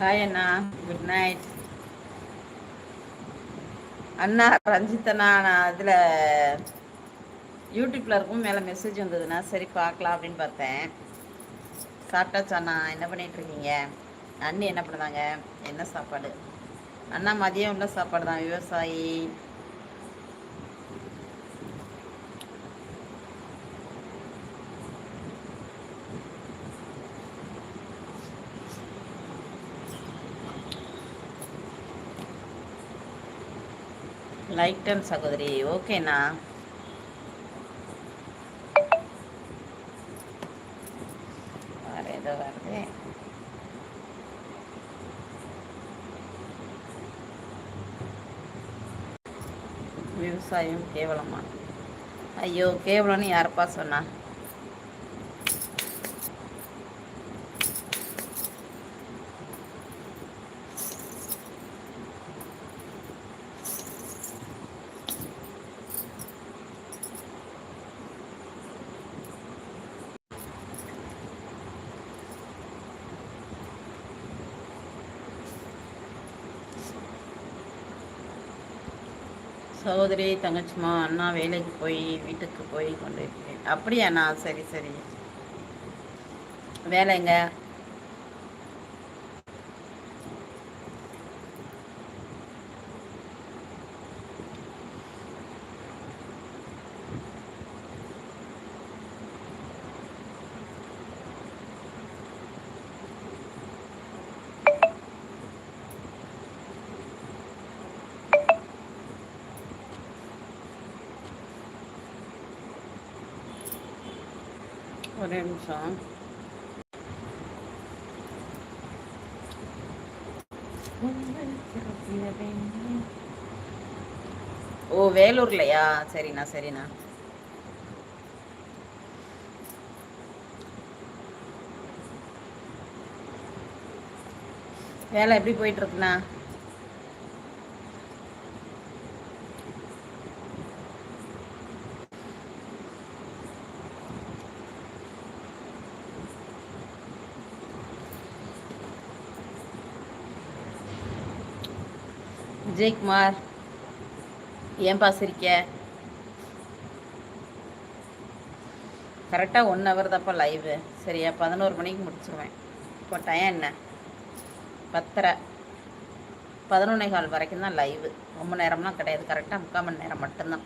Hi அண்ணா good night அண்ணா ரஞ்சித்தண்ணா நான் அதில் யூடியூப்பில் இருக்கும் மேலே மெசேஜ் வந்ததுண்ணா சரி பார்க்கலாம் அப்படின்னு பார்த்தேன். சாப்பிட்டாச்சாண்ணா என்ன பண்ணிகிட்ருக்கீங்க இருக்கீங்க? அண்ணி என்ன பண்ணுறாங்க என்ன சாப்பாடு? அண்ணா மதியம் உள்ள சாப்பாடு தான் விவசாயி. லைட்டன் சகோதரி ஓகேண்ணா. வேறு ஏதோ வருது. விவசாயம் கேவலமா? ஐயோ கேவலம்னு யாருப்பா சொன்னா? சகோதரி தங்கச்சிமா அண்ணா வேலைக்கு போய் வீட்டுக்கு போய் கொண்டு அப்படியாண்ணா? சரி சரி. வேலைங்க ஒரே நிமிஷம். ஓ வேலூர்லையா? சரிண்ணா சரிண்ணா. வேலை எப்படி போயிட்டு இருக்குண்ணா? விஜயகுமார் ஏன் பாஸ் இருக்க கரெக்டாக ஒன் ஹவர் தான்ப்பா லைவு சரியா பதினோரு மணிக்கு முடிச்சிருவேன். இப்போ டைம் என்ன? பத்தரை. பதினொன்னே கால் வரைக்கும் தான் லைவு ரொம்ப நேரம்லாம் கிடையாது. கரெக்டாக முக்கால் மணி நேரம் மட்டும்தான்.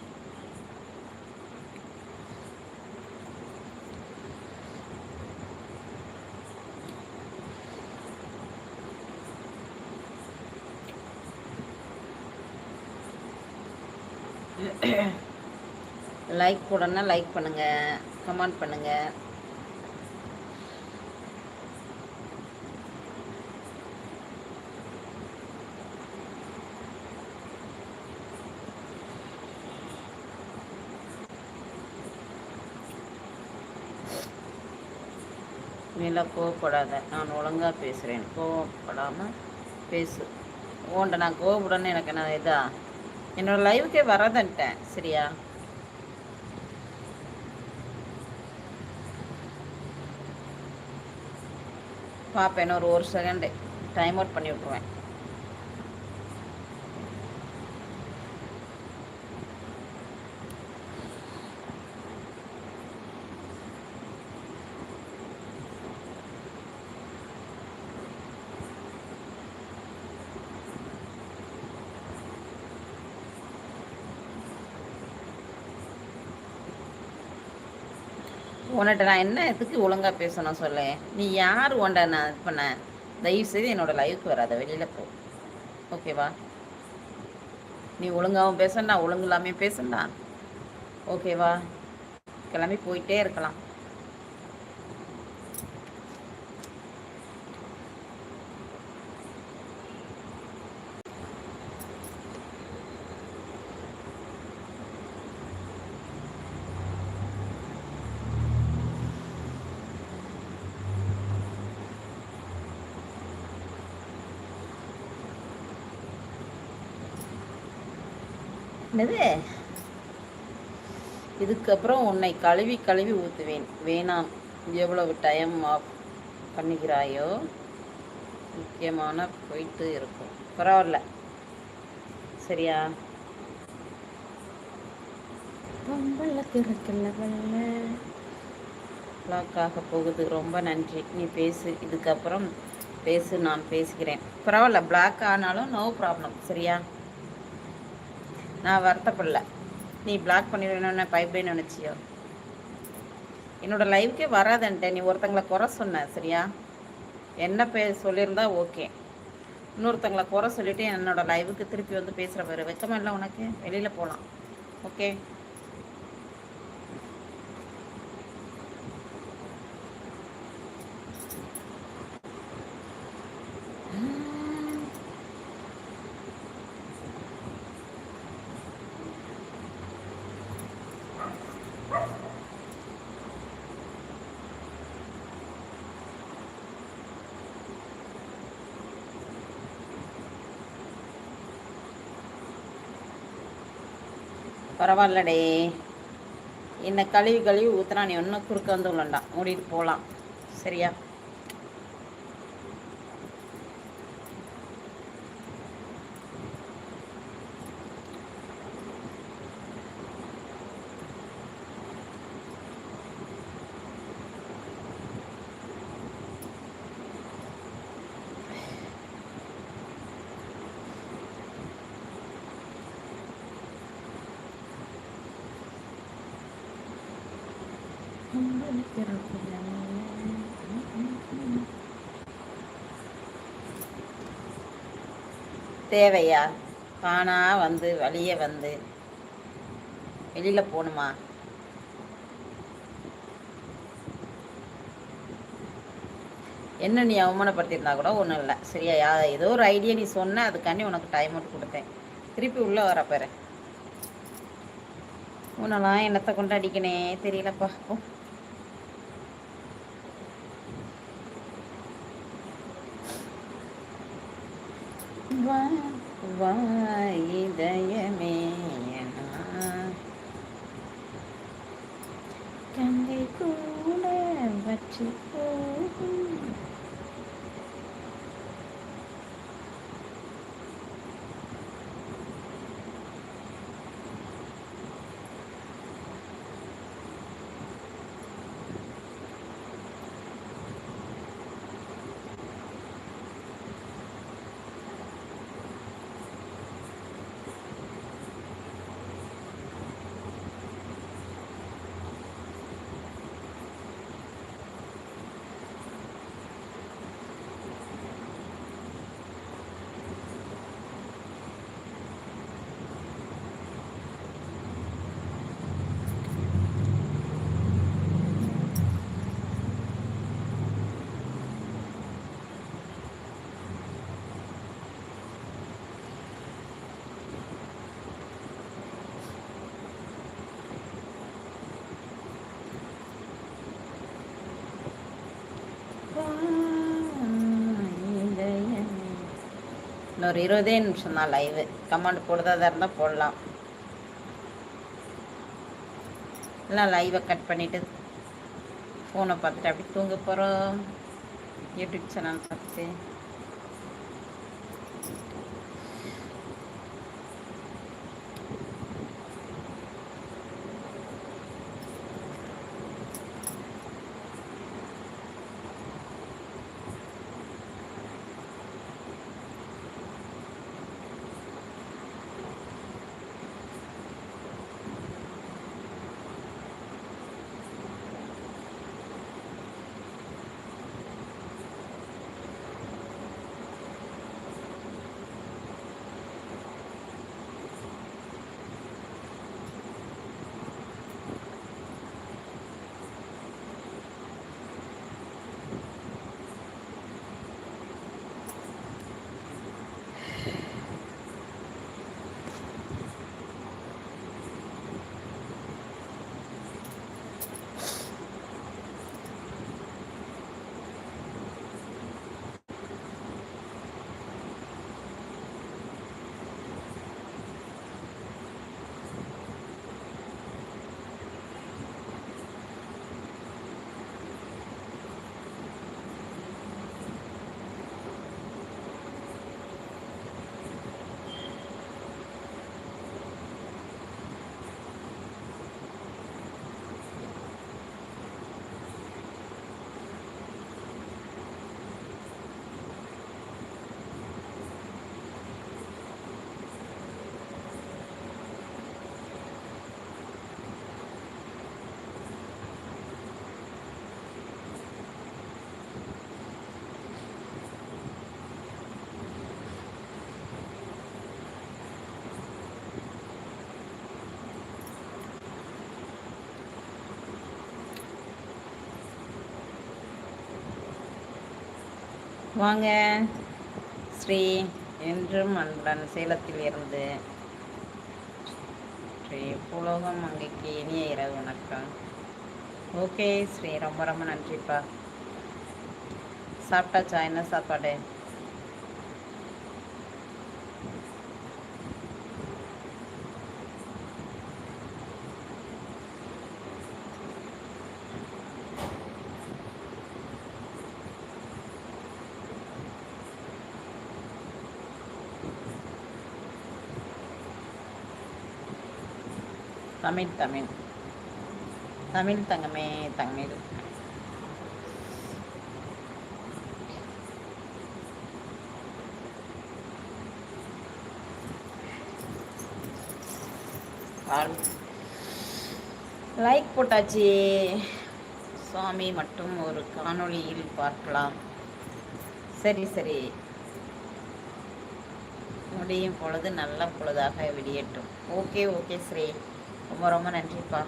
லைக் போடணும்னா லைக் பண்ணுங்க. கமெண்ட் பண்ணுங்க. மேலே கோவப்படாத. நான் ஒழுங்காக பேசுகிறேன் கோவப்படாமல் பேசு. ஓண்ட நான் கோவப்படன்னு எனக்கு நான் இதா? என்னோட லைவுக்கே வரதன்ட்டேன் சரியா? பார்ப்பேன் ஒரு ஒரு செகண்டு டைம் அவுட் பண்ணி விட்ருவேன் உன்கிட்ட நான் என்ன எதுக்கு ஒழுங்காக பேசணும் சொல்லு. நீ யார் உன்ட நான் இது பண்ண? தயவு செய்து என்னோட லைஃப்க்கு வராத வெளியில் போ. ஓகேவா நீ ஒழுங்காகவும் பேசண்டா ஒழுங்கு இல்லாமல் பேசண்டா? ஓகேவா கிளம்பி போயிட்டே இருக்கலாம். என்னது? இதுக்கப்புறம் உன்னை கழுவி கழுவி ஊற்றுவேன் வேணாம். எவ்வளவு டைம் ஆஃப் பண்ணுகிறாயோ முக்கியமான போயிட்டு இருக்கும். பரவாயில்ல. சரியா? பிளாக்காக போகுது. ரொம்ப நன்றி. நீ பேசு. இதுக்கப்புறம் பேசு நான் பேசுகிறேன் பரவாயில்ல. பிளாக் ஆனாலும் நோ ப்ராப்ளம் சரியா? நான் வருத்தப்படல. நீ பிளாக் பண்ணிடுவேன்னு பைப்பேன்னு நினச்சியோ? என்னோட லைஃப்க்கே வராதன்ட்ட நீ ஒருத்தங்களை குறை சொன்ன சரியா? என்ன பே சொல்லியிருந்தா ஓகே இன்னொருத்தங்களை குறை சொல்லிவிட்டு என்னோடய லைவுக்கு திருப்பி வந்து பேசுகிற பேர் வெக்கமாக இல்லை உனக்கு? வெளியில் போகலாம் ஓகே பரவாயில்லடே. என்னை கழுவி கழுவி ஊற்றுனா நீ ஒன்றும் குறுக்க வந்து உள்ளண்டா. மூடிட்டு போகலாம் சரியா? தேவையா? தானா வந்து வழியே வந்து. வெளியில் போகணுமா என்ன நீ அவமானப்படுத்தியிருந்தா கூட ஒன்றும் இல்லை. சரியா? ஏதோ ஒரு ஐடியா நீ சொன்ன அதுக்காண்டி உனக்கு டைம் மட்டும் கொடுத்தேன். திருப்பி உள்ளே வர பாரு. உன்னெல்லாம் என்னத்தை கொண்டு அடிக்கணே தெரியலப்பா கங்கை கூட வச்சு போகும் இன்னொரு இருபதே நிமிஷம் தான் லைவு கமெண்ட் போடுறதா இருந்தால் போடலாம். இல்லை லைவை கட் பண்ணிவிட்டு ஃபோனை பார்த்துட்டு அப்படி தூங்க போகிறோம் யூடியூப் சேனல் பார்த்து வாங்க. ஸ்ரீ என்றும் அன்புடன் சேலத்தில் இருந்து ஸ்ரீ புலோகம் அங்கைக்கு இனிய இரவு வணக்கம். ஓகே ஸ்ரீ ரொம்ப ரொம்ப நன்றிப்பா. சாப்பிட்டாச்சா? என்ன சாப்பாடு? தமிழ் தமிழ். தமிழ் தங்கமே தமிழ் லைக் போட்டாச்சு. சுவாமி மட்டும் ஒரு காணொளியில் பார்க்கலாம். சரி சரி. முடியும் பொழுது நல்ல பொழுதாக விடியட்டும் ஓகே ஓகே ஸ்ரீ. ரொம்ப ரொம்ப நன்றிப்பா.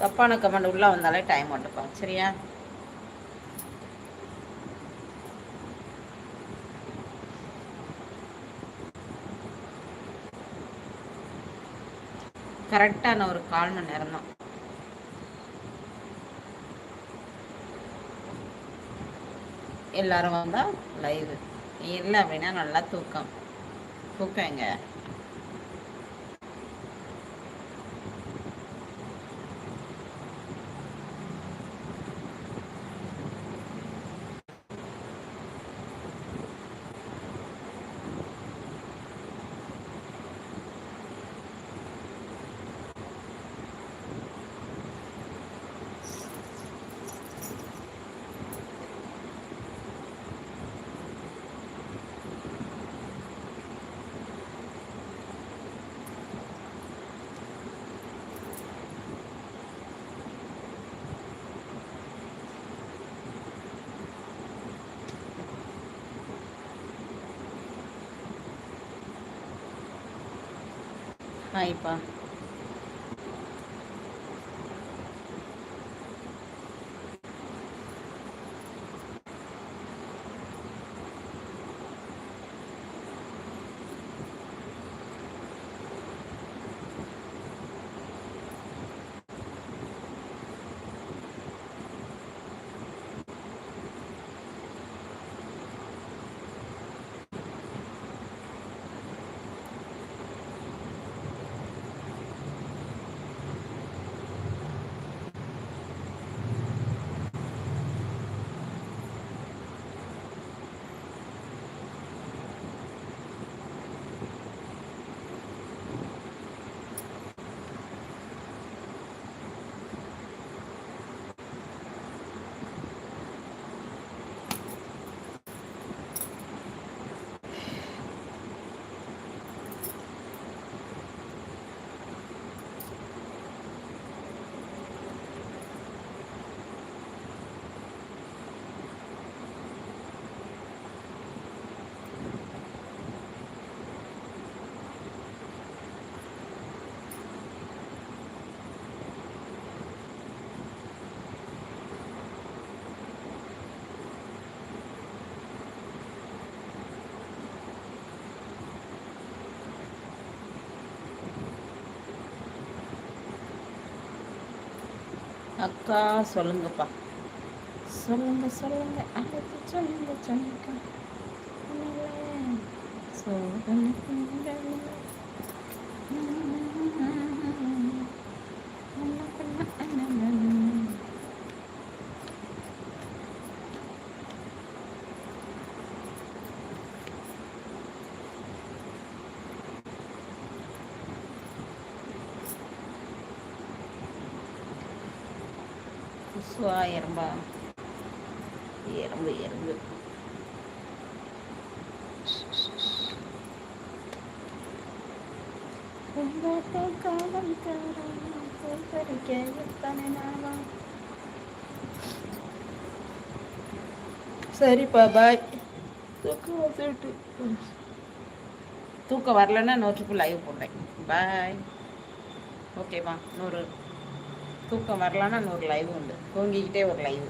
தப்பான கமெண்ட் உள்ளே வந்தாலே டைம் மட்டுப்போம் சரியா? கரெக்டான ஒரு கால் மணி நேரம் தான் எல்லாரும் வந்தால் லைவு இல்லை அப்படின்னா நல்லா தூக்கம். தூக்கம் எங்க? Hi pa. அக்கா சொல்லுங்கப்பா. சொல்லுங்க சொல்லுங்க. அடுத்து சொல்லுங்க சொல்லுங்க. சொல்லுங்க. குசுவா எறும்பா? எறும்பு எறும்பு. பூங்காற்றே காலம் தரும், பூப்பறிக்க எத்தனை சரிப்பா பாய். தூக்கம் வந்துட்டு. தூக்கம் வரலன்னா நோட்டுக்கு லைவ் போடுறேன். பாய். ஓகேவா நூறு. தூக்கம் வரலான்னு ஒரு லைவ் உண்டு. தூங்கிக்கிட்டே ஒரு லைவ்